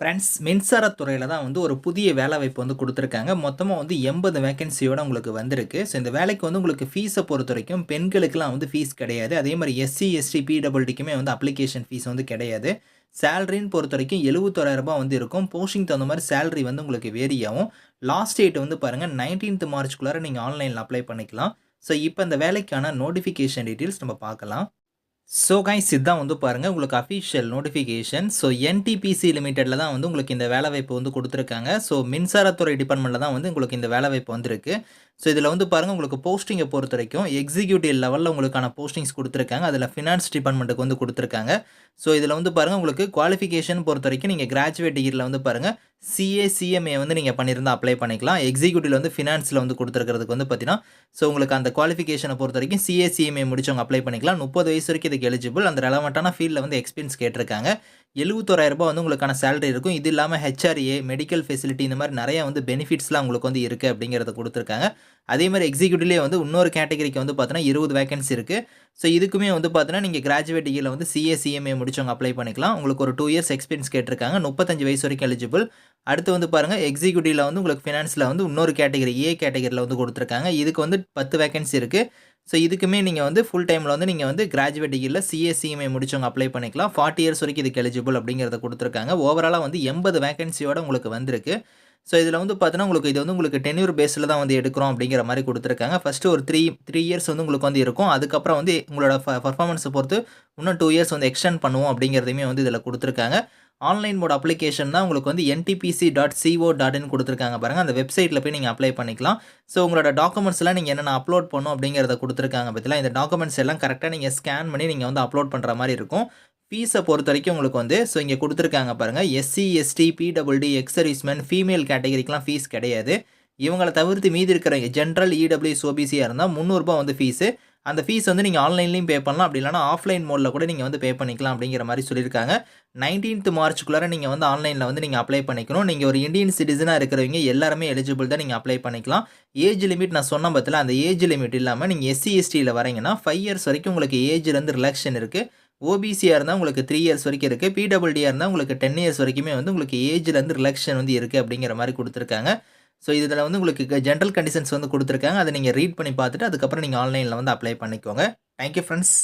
Friends மின்சாரத்துறையில் தான் வந்து ஒரு புதிய வேலை வாய்ப்பு வந்து கொடுத்துருக்காங்க. மொத்தமாக வந்து எண்பது வேகன்சியோட உங்களுக்கு வந்திருக்கு. ஸோ இந்த வேலைக்கு வந்து உங்களுக்கு ஃபீஸை பொறுத்த வரைக்கும் பெண்களுக்கெல்லாம் வந்து ஃபீஸ் கிடையாது. அதே மாதிரி எஸ்சி எஸ்டி பிடபிள்டிக்குமே வந்து அப்ளிகேஷன் ஃபீஸ் வந்து கிடையாது. சேலரின்னு பொறுத்த வரைக்கும் எழுபத்தோராயிரம் வந்து இருக்கும். போஸ்டிங் தகுந்த மாதிரி சேலரி வந்து உங்களுக்கு வேரி ஆகும். லாஸ்ட் டேட் வந்து பாருங்கள் நைன்டீன்த் மார்ச்க்குள்ளார நீங்கள் ஆன்லைனில் அப்ளை பண்ணிக்கலாம். ஸோ இப்போ இந்த வேலைக்கான நோட்டிஃபிகேஷன் டீட்டெயில்ஸ் நம்ம பார்க்கலாம். ஸோ கைஸ் இதுதான் வந்து பாருங்கள் உங்களுக்கு அஃபிஷியல் நோட்டிஃபிகேஷன் ஸோ என்டிபிசி லிமிட்டெடில் தான் வந்து உங்களுக்கு இந்த வேலைவாய்ப்பு வந்து கொடுத்துருக்காங்க. ஸோ மின்சாரத்துறை டிபார்ட்மெண்ட்டில் தான் வந்து உங்களுக்கு இந்த வேலைவாய்ப்பு வந்திருக்கு. ஸோ இதில் வந்து பாருங்கள் உங்களுக்கு போஸ்டிங்கை பொறுத்த வரைக்கும் எக்ஸிக்யூட்டிவ் லெவலில் உங்களுக்கான போஸ்டிங்ஸ் கொடுத்துருக்காங்க. அதில் ஃபினான்ஸ் டிபார்ட்மெண்ட்டுக்கு வந்து கொடுத்துருக்காங்க. ஸோ இதில் வந்து பாருங்கள் உங்களுக்கு குவாலிஃபிகேஷன் பொறுத்த வரைக்கும் நீங்கள் கிராஜுவேட் டிகிரியில் வந்து பாருங்கள் சிஏ சிஎம்ஏ வந்து நீங்கள் பண்ணியிருந்தா அப்ளை பண்ணிக்கலாம். எக்ஸிக்யூட்டிவ் வந்து ஃபினான்ஸில் வந்து கொடுத்துருக்கிறதுக்கு வந்து பார்த்தீங்கன்னா ஸோ உங்களுக்கு அந்த குவாலிஃபிகேஷனை பொறுத்த வரைக்கும் சிஏ சிஎம்ஏ முடிச்சவங்க அப்ளை பண்ணிக்கலாம். முப்பது வயசு வரைக்கும் இதுக்கு எலிஜிபிள் அந்த ரெலவெண்ட்டான ஃபீல்டில் வந்து எக்ஸ்பீரியன்ஸ் கேட்டிருக்காங்க. எழுபத்தோராயிரரூபா ரூபாய் வந்து உங்களுக்கான சேலரி இருக்கும். இது இல்லாமல் ஹெச்ஆர்ஏ மெடிக்கல் ஃபெசிலிட்டி இந்த மாதிரி நிறைய வந்து பெனிஃபிட்ஸ்லாம் உங்களுக்கு வந்து இருக்குது அப்படிங்கிறத கொடுத்துருக்காங்க. அதே மாதிரி எக்ஸிக்யூட்டிவ்லேயே வந்து இன்னொரு கேட்டகரிக்கு வந்து பார்த்தீங்கன்னா இருபது வேகன்சி இருக்குது ஸோ இதுக்குமே வந்து பார்த்தீங்கன்னா நீங்கள் கிராஜுவேட் டிகிரியில் வந்து சிஏ சிஎம்ஏ முடிச்சவங்க அப்ளை பண்ணிக்கலாம். உங்களுக்கு ஒரு டூ இயர்ஸ் எக்ஸ்பீரியன்ஸ் கேட்டிருக்காங்க. முப்பத்தஞ்சு வயசு வரைக்கும் எலிஜிபிள் அடுத்து வந்து பாருங்கள் எக்ஸிக்யூட்டிவில் வந்து உங்களுக்கு ஃபினான்ஸில் வந்து இன்னொரு கேட்டகரி ஏ கேட்டகரியில் வந்து கொடுத்துருக்காங்க. இதுக்கு வந்து பத்து வேகன்சி இருக்குது ஸோ இதுக்குமே நீங்கள் வந்து ஃபுல் டைமில் வந்து நீங்கள் வந்து கிராஜுவேட் டிகிரியில் சிஎஸ்சிஎம்ஐ முடிச்சவங்க அப்ளை பண்ணிக்கலாம். ஃபார்ட்டி இயர்ஸ் வரைக்கும் இதுக்கு எலிஜிபிள் அப்படிங்கிறத கொடுத்துருக்காங்க. ஓவராலாக வந்து எண்பது வேகன்சியோட உங்களுக்கு வந்திருக்கு. ஸோ இதில் வந்து பார்த்தீங்கன்னா உங்களுக்கு இது வந்து உங்களுக்கு டென்யூர் பேஸில் தான் வந்து எடுக்கிறோம் அப்படிங்கிற மாதிரி கொடுத்துருக்காங்க. ஃபஸ்ட்டு ஒரு த்ரீ த்ரீ இயர்ஸ் வந்து உங்களுக்கு வந்து இருக்கும். அதுக்கப்புறம் வந்து உங்களோட பர்ஃபார்மன்ஸை பொறுத்து இன்னும் டூ இயர்ஸ் வந்து எக்ஸ்டெண்ட் பண்ணுவோம் அப்படிங்கிறதையுமே வந்து இதில் கொடுத்துருக்காங்க. ஆன்லைன் மோட் அப்ளிகேஷன் தான் உங்களுக்கு வந்து NTPC dot co dot in கொடுத்துருக்காங்க பாருங்கள் அந்த வெப்சைட்டில் போய் நீங்கள் அப்ளை பண்ணிக்கலாம். ஸோ உங்களோட டாக்குமெண்ட்ஸ்லாம் நீங்கள் என்னென்ன அப்லோட் பண்ணும் அப்படிங்கிறத கொடுத்துருக்காங்க பற்றிலாம் இந்த டாக்குமெண்ட்ஸ் எல்லாம் கரெக்டாக நீங்கள் ஸ்கேன் பண்ணி நீங்கள் வந்து அப்லோட் பண்ணுற மாதிரி இருக்கும். ஃபீஸை பொறுத்த வரைக்கும் உங்களுக்கு வந்து ஸோ இங்கே கொடுத்துருக்காங்க பாருங்கள் SC ST PWD ex female கேட்டகரிக்கெலாம் fees கிடையாது. இவங்களை தவிர்த்து மீதி இருக்கிற ஜென்ரல் இடபிள்யூஎஸ் ஓபிசியாக இருந்தால் முந்நூறுரூபா வந்து ஃபீஸு அந்த ஃபீஸ் வந்து நீங்கள் ஆன்லைன்லேயும் பே பண்ணலாம். அப்படி இல்லைனா ஆஃப்லைன் மோடில் கூட நீங்கள் வந்து பே பண்ணிக்கலாம் அப்படிங்கிற மாதிரி சொல்லியிருக்காங்க. நைன்டீன்த் மார்ச்சுக்குள்ளார நீங்கள் வந்து ஆன்லைனில் வந்து நீங்கள் அப்ளை பண்ணிக்கணும். நீங்கள் ஒரு இந்தியன் சிட்டிசனாக இருக்கிறவங்க எல்லாருமே எலிஜிபிள் தான் நீங்கள் அப்ளை பண்ணிக்கலாம். ஏஜ் லிமிட் நான் சொன்ன பற்றில அந்த ஏஜ் லிமிட் இல்லாமல் நீங்கள் எஸ்சி எஸ்டியில் வரீங்கன்னா ஃபைவ் இயர்ஸ் வரைக்கும் உங்களுக்கு ஏஜ்லேருந்து ரிலாக்ஷன் இருக்குது ஓபிசியாக இருந்தால் உங்களுக்கு த்ரீ இயர்ஸ் வரைக்கும் இருக்குது பிடபிள்டியாக இருந்தால் உங்களுக்கு டென் இயர்ஸ் வரைக்குமே வந்து உங்களுக்கு ஏஜ்லேருந்து ரிலாக்ஷன் வந்து இருக்குது அப்படிங்கிற மாதிரி கொடுத்துருக்காங்க. ஸோ இதில் வந்து உங்களுக்கு ஜென்ரல் கண்டிஷன்ஸ் வந்து கொடுத்துருக்காங்க. அதை நீங்கள் ரீட் பண்ணி பார்த்துட்டு அதுக்கப்புறம் நீங்கள் ஆன்லைனில் வந்து அப்ளை பண்ணிக்கோங்க. Thank you friends